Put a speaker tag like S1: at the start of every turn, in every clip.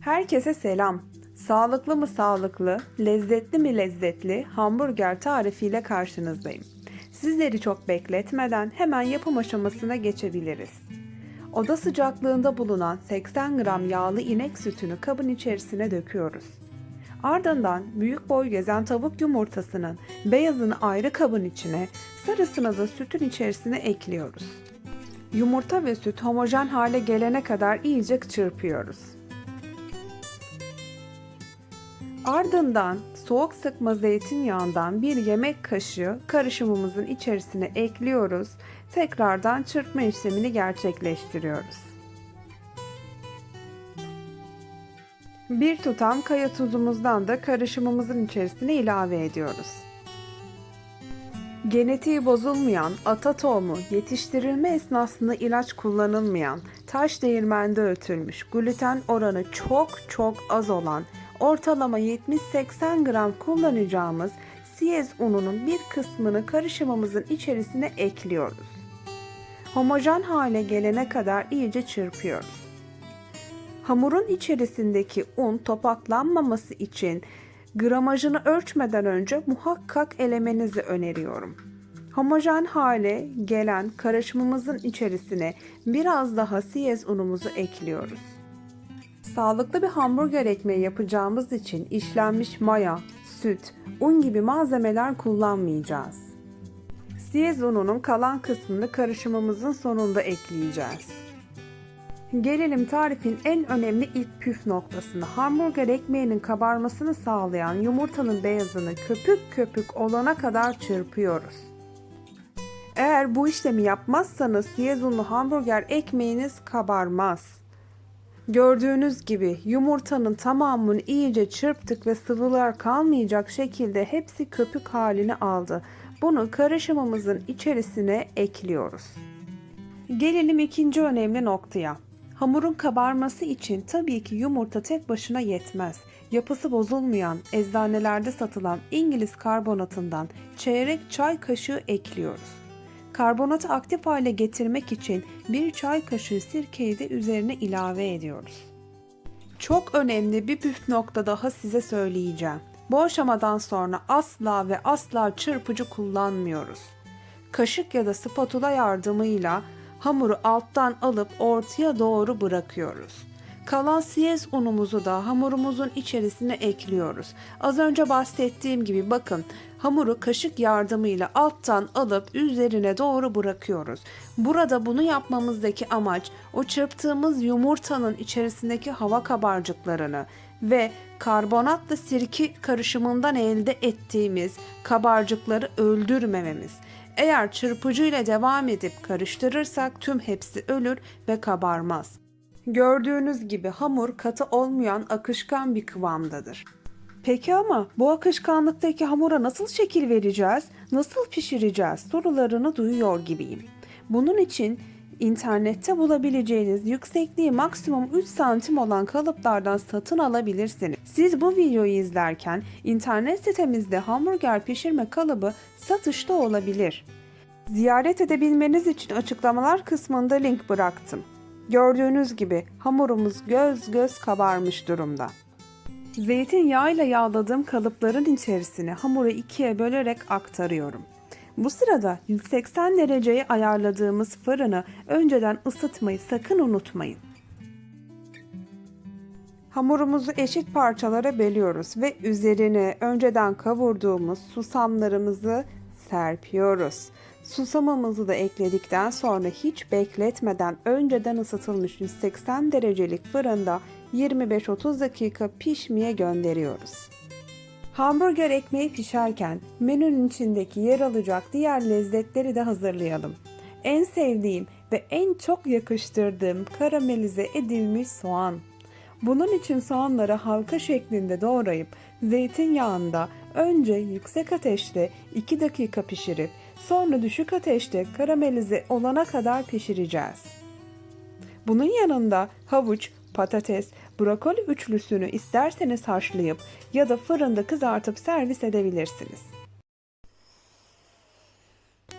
S1: Herkese selam. Sağlıklı mı sağlıklı, lezzetli mi lezzetli hamburger tarifiyle karşınızdayım. Sizleri çok bekletmeden hemen yapım aşamasına geçebiliriz. Oda sıcaklığında bulunan 80 gram yağlı inek sütünü kabın içerisine döküyoruz. Ardından büyük boy gezen tavuk yumurtasının beyazını ayrı kabın içine, sarısını da sütün içerisine ekliyoruz. Yumurta ve süt homojen hale gelene kadar iyice çırpıyoruz. Ardından soğuk sıkma zeytinyağından bir yemek kaşığı karışımımızın içerisine ekliyoruz. Tekrardan çırpma işlemini gerçekleştiriyoruz. Bir tutam kaya tuzumuzdan da karışımımızın içerisine ilave ediyoruz. Genetiği bozulmayan, ata tohumu, yetiştirilme esnasında ilaç kullanılmayan, taş değirmende öğütülmüş, gluten oranı çok çok az olan, ortalama 70-80 gram kullanacağımız siyez ununun bir kısmını karışımımızın içerisine ekliyoruz. Homojen hale gelene kadar iyice çırpıyoruz. Hamurun içerisindeki un topaklanmaması için gramajını ölçmeden önce muhakkak elemenizi öneriyorum. Homojen hale gelen karışımımızın içerisine biraz daha siyez unumuzu ekliyoruz. Sağlıklı bir hamburger ekmeği yapacağımız için işlenmiş maya, süt, un gibi malzemeler kullanmayacağız. Siyez ununun kalan kısmını karışımımızın sonunda ekleyeceğiz. Gelelim tarifin en önemli ilk püf noktasına. Hamburger ekmeğinin kabarmasını sağlayan yumurtanın beyazını köpük köpük olana kadar çırpıyoruz. Eğer bu işlemi yapmazsanız siyez unlu hamburger ekmeğiniz kabarmaz. Gördüğünüz gibi yumurtanın tamamını iyice çırptık ve sıvılar kalmayacak şekilde hepsi köpük halini aldı. Bunu karışımımızın içerisine ekliyoruz. Gelelim ikinci önemli noktaya. Hamurun kabarması için tabii ki yumurta tek başına yetmez. Yapısı bozulmayan, eczanelerde satılan İngiliz karbonatından çeyrek çay kaşığı ekliyoruz. Karbonatı aktif hale getirmek için bir çay kaşığı sirkeyi de üzerine ilave ediyoruz. Çok önemli bir püf nokta daha size söyleyeceğim. Bu aşamadan sonra asla ve asla çırpıcı kullanmıyoruz. Kaşık ya da spatula yardımıyla hamuru alttan alıp ortaya doğru bırakıyoruz. Kalan siyez unumuzu da hamurumuzun içerisine ekliyoruz. Az önce bahsettiğim gibi bakın hamuru kaşık yardımıyla alttan alıp üzerine doğru bırakıyoruz. Burada bunu yapmamızdaki amaç o çırptığımız yumurtanın içerisindeki hava kabarcıklarını ve karbonatla sirke karışımından elde ettiğimiz kabarcıkları öldürmememiz. Eğer çırpıcıyla devam edip karıştırırsak tüm hepsi ölür ve kabarmaz. Gördüğünüz gibi hamur katı olmayan akışkan bir kıvamdadır. Peki ama bu akışkanlıktaki hamura nasıl şekil vereceğiz? Nasıl pişireceğiz? Sorularını duyuyor gibiyim. Bunun için internette bulabileceğiniz yüksekliği maksimum 3 santim olan kalıplardan satın alabilirsiniz. Siz bu videoyu izlerken internet sitemizde hamburger pişirme kalıbı satışta olabilir. Ziyaret edebilmeniz için açıklamalar kısmında link bıraktım. Gördüğünüz gibi hamurumuz göz göz kabarmış durumda. Zeytinyağıyla yağladığım kalıpların içerisine hamuru ikiye bölerek aktarıyorum. Bu sırada 180 dereceye ayarladığımız fırını önceden ısıtmayı sakın unutmayın. Hamurumuzu eşit parçalara bölüyoruz ve üzerine önceden kavurduğumuz susamlarımızı serpiyoruz. Susamımızı da ekledikten sonra hiç bekletmeden önceden ısıtılmış 180 derecelik fırında 25-30 dakika pişmeye gönderiyoruz. Hamburger ekmeği pişerken menünün içindeki yer alacak diğer lezzetleri de hazırlayalım. En sevdiğim ve en çok yakıştırdığım karamelize edilmiş soğan. Bunun için soğanları halka şeklinde doğrayıp zeytinyağında önce yüksek ateşte 2 dakika pişirip sonra düşük ateşte karamelize olana kadar pişireceğiz. Bunun yanında havuç, patates, brokoli üçlüsünü isterseniz haşlayıp ya da fırında kızartıp servis edebilirsiniz.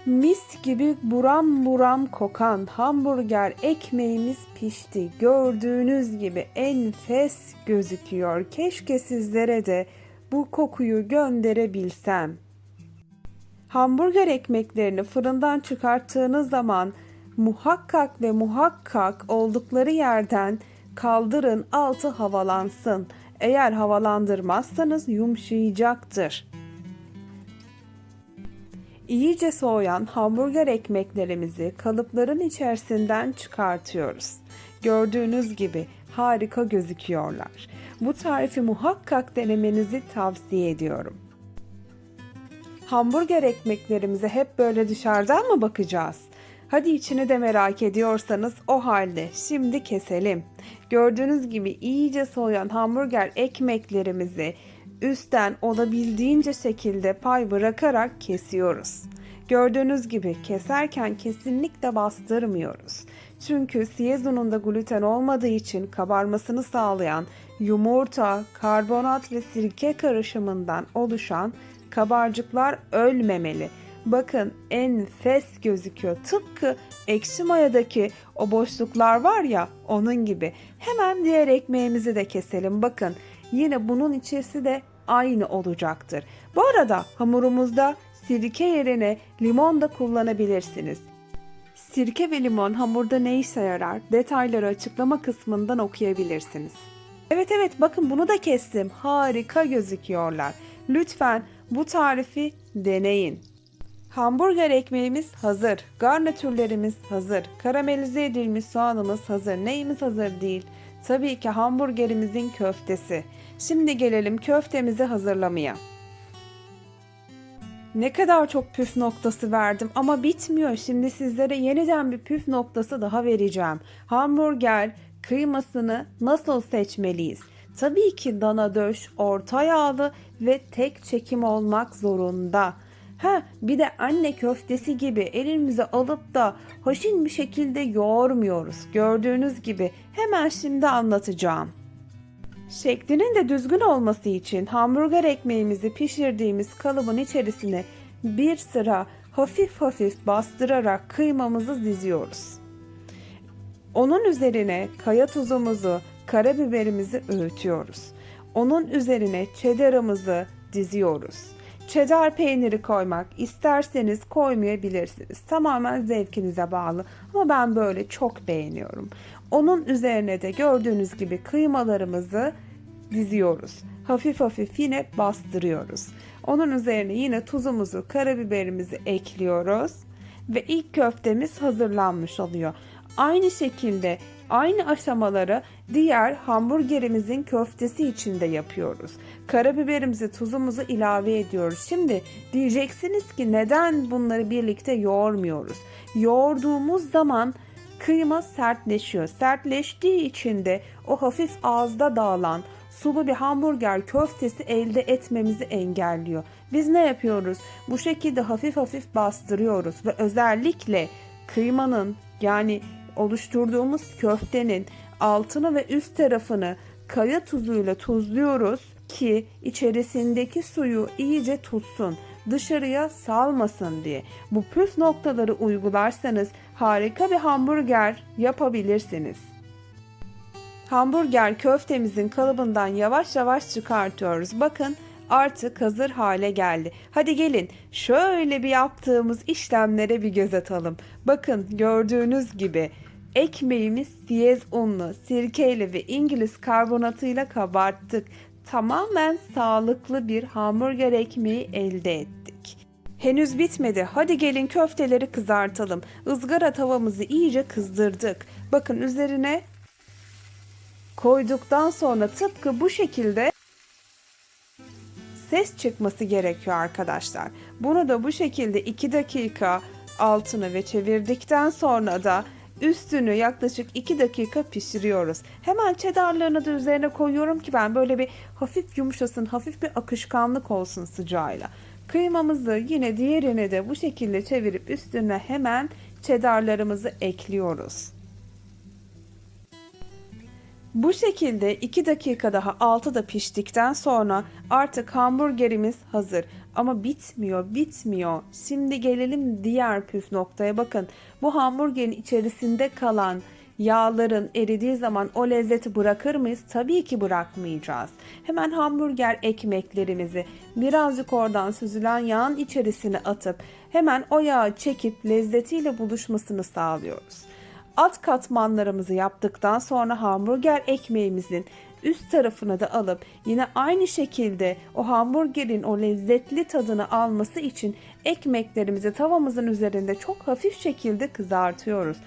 S1: Mis gibi buram buram kokan hamburger ekmeğimiz pişti. Gördüğünüz gibi enfes gözüküyor. Keşke sizlere de bu kokuyu gönderebilsem. Hamburger ekmeklerini fırından çıkarttığınız zaman muhakkak ve muhakkak oldukları yerden kaldırın altı havalansın. Eğer havalandırmazsanız yumuşayacaktır. İyice soğuyan hamburger ekmeklerimizi kalıpların içerisinden çıkartıyoruz. Gördüğünüz gibi harika gözüküyorlar. Bu tarifi muhakkak denemenizi tavsiye ediyorum. Hamburger ekmeklerimize hep böyle dışarıdan mı bakacağız? Hadi içini de merak ediyorsanız o halde şimdi keselim. Gördüğünüz gibi iyice soğuyan hamburger ekmeklerimizi üstten olabildiğince şekilde pay bırakarak kesiyoruz. Gördüğünüz gibi keserken kesinlikle bastırmıyoruz. Çünkü siyez ununda gluten olmadığı için kabarmasını sağlayan yumurta, karbonat ve sirke karışımından oluşan kabarcıklar ölmemeli. Bakın enfes gözüküyor. Tıpkı ekşi mayadaki o boşluklar var ya onun gibi. Hemen diğer ekmeğimizi de keselim. Bakın yine bunun içerisi de aynı olacaktır. Bu arada hamurumuzda sirke yerine limon da kullanabilirsiniz. Sirke ve limon hamurda ne işe yarar? Detayları açıklama kısmından okuyabilirsiniz. Evet evet bakın bunu da kestim. Harika gözüküyorlar. Lütfen bu tarifi deneyin. Hamburger ekmeğimiz hazır. Garnitürlerimiz hazır. Karamelize edilmiş soğanımız hazır. Neyimiz hazır değil? Tabii ki hamburgerimizin köftesi. Şimdi gelelim köftemizi hazırlamaya. Ne kadar çok püf noktası verdim ama bitmiyor. Şimdi sizlere yeniden bir püf noktası daha vereceğim. Hamburger kıymasını nasıl seçmeliyiz? Tabii ki dana döş, orta yağlı ve tek çekim olmak zorunda. Ha bir de anne köftesi gibi elimize alıp da hoşin bir şekilde yoğurmuyoruz. Gördüğünüz gibi hemen şimdi anlatacağım. Şeklinin de düzgün olması için hamburger ekmeğimizi pişirdiğimiz kalıbın içerisine bir sıra hafif hafif bastırarak kıymamızı diziyoruz. Onun üzerine kaya tuzumuzu, karabiberimizi öğütüyoruz. Onun üzerine cheddar'ımızı diziyoruz. Cheddar peyniri koymak isterseniz koymayabilirsiniz. Tamamen zevkinize bağlı ama ben böyle çok beğeniyorum. Onun üzerine de gördüğünüz gibi kıymalarımızı diziyoruz. Hafif hafif yine bastırıyoruz. Onun üzerine yine tuzumuzu, karabiberimizi ekliyoruz ve ilk köftemiz hazırlanmış oluyor. Aynı şekilde aynı aşamaları diğer hamburgerimizin köftesi için de yapıyoruz. Karabiberimizi, tuzumuzu ilave ediyoruz. Şimdi diyeceksiniz ki neden bunları birlikte yoğurmuyoruz? Yoğurduğumuz zaman kıyma sertleşiyor. Sertleştiği için de o hafif ağızda dağılan sulu bir hamburger köftesi elde etmemizi engelliyor. Biz ne yapıyoruz? Bu şekilde hafif hafif bastırıyoruz ve özellikle kıymanın yani oluşturduğumuz köftenin altını ve üst tarafını kaya tuzuyla tuzluyoruz ki içerisindeki suyu iyice tutsun, dışarıya salmasın diye. Bu püf noktaları uygularsanız harika bir hamburger yapabilirsiniz. Hamburger köftemizin kalıbından yavaş yavaş çıkartıyoruz. Bakın artık hazır hale geldi. Hadi gelin şöyle bir yaptığımız işlemlere bir göz atalım. Bakın gördüğünüz gibi ekmeğimiz siyez unlu, sirkeyle ve İngiliz karbonatıyla kabarttık. Tamamen sağlıklı bir hamburger ekmeği elde ettik. Henüz bitmedi. Hadi gelin köfteleri kızartalım. Izgara tavamızı iyice kızdırdık. Bakın üzerine koyduktan sonra tıpkı bu şekilde ses çıkması gerekiyor arkadaşlar. Bunu da bu şekilde 2 dakika altını ve çevirdikten sonra da üstünü yaklaşık 2 dakika pişiriyoruz. Hemen çedarlarını da üzerine koyuyorum ki ben böyle bir hafif yumuşasın, hafif bir akışkanlık olsun sıcağıyla. Kıymamızı yine diğerine de bu şekilde çevirip üstüne hemen çedarlarımızı ekliyoruz. Bu şekilde 2 dakika daha altıda piştikten sonra artık hamburgerimiz hazır. Ama bitmiyor, bitmiyor. Şimdi gelelim diğer püf noktaya bakın. Bu hamburgerin içerisinde kalan yağların eridiği zaman o lezzeti bırakır mıyız? Tabii ki bırakmayacağız. Hemen hamburger ekmeklerimizi birazcık oradan süzülen yağın içerisine atıp hemen o yağı çekip lezzetiyle buluşmasını sağlıyoruz. Alt katmanlarımızı yaptıktan sonra hamburger ekmeğimizin üst tarafına da alıp yine aynı şekilde o hamburgerin o lezzetli tadını alması için ekmeklerimizi tavamızın üzerinde çok hafif şekilde kızartıyoruz.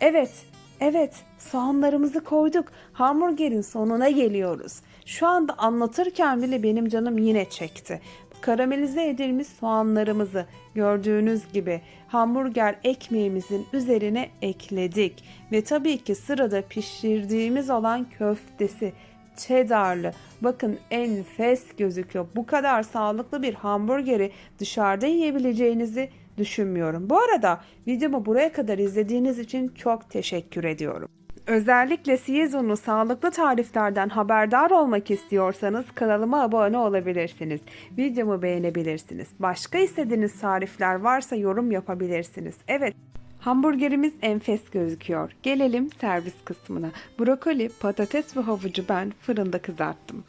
S1: Evet, evet soğanlarımızı koyduk. Hamburgerin sonuna geliyoruz. Şu anda anlatırken bile benim canım yine çekti. Karamelize edilmiş soğanlarımızı gördüğünüz gibi hamburger ekmeğimizin üzerine ekledik. Ve tabii ki sırada pişirdiğimiz olan köftesi cheddarlı. Bakın enfes gözüküyor. Bu kadar sağlıklı bir hamburgeri dışarıda yiyebileceğinizi düşünmüyorum. Bu arada videomu buraya kadar izlediğiniz için çok teşekkür ediyorum. Özellikle Siyezun'un sağlıklı tariflerden haberdar olmak istiyorsanız kanalıma abone olabilirsiniz. Videomu beğenebilirsiniz. Başka istediğiniz tarifler varsa yorum yapabilirsiniz. Evet, Hamburgerimiz enfes gözüküyor. Gelelim servis kısmına. Brokoli, patates ve havucu ben fırında kızarttım.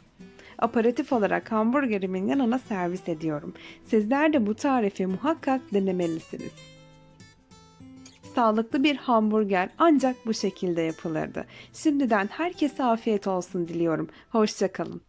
S1: Aparatif olarak hamburgerimin yanına servis ediyorum. Sizler de bu tarifi muhakkak denemelisiniz. Sağlıklı bir hamburger ancak bu şekilde yapılırdı. Şimdiden herkese afiyet olsun diliyorum. Hoşçakalın.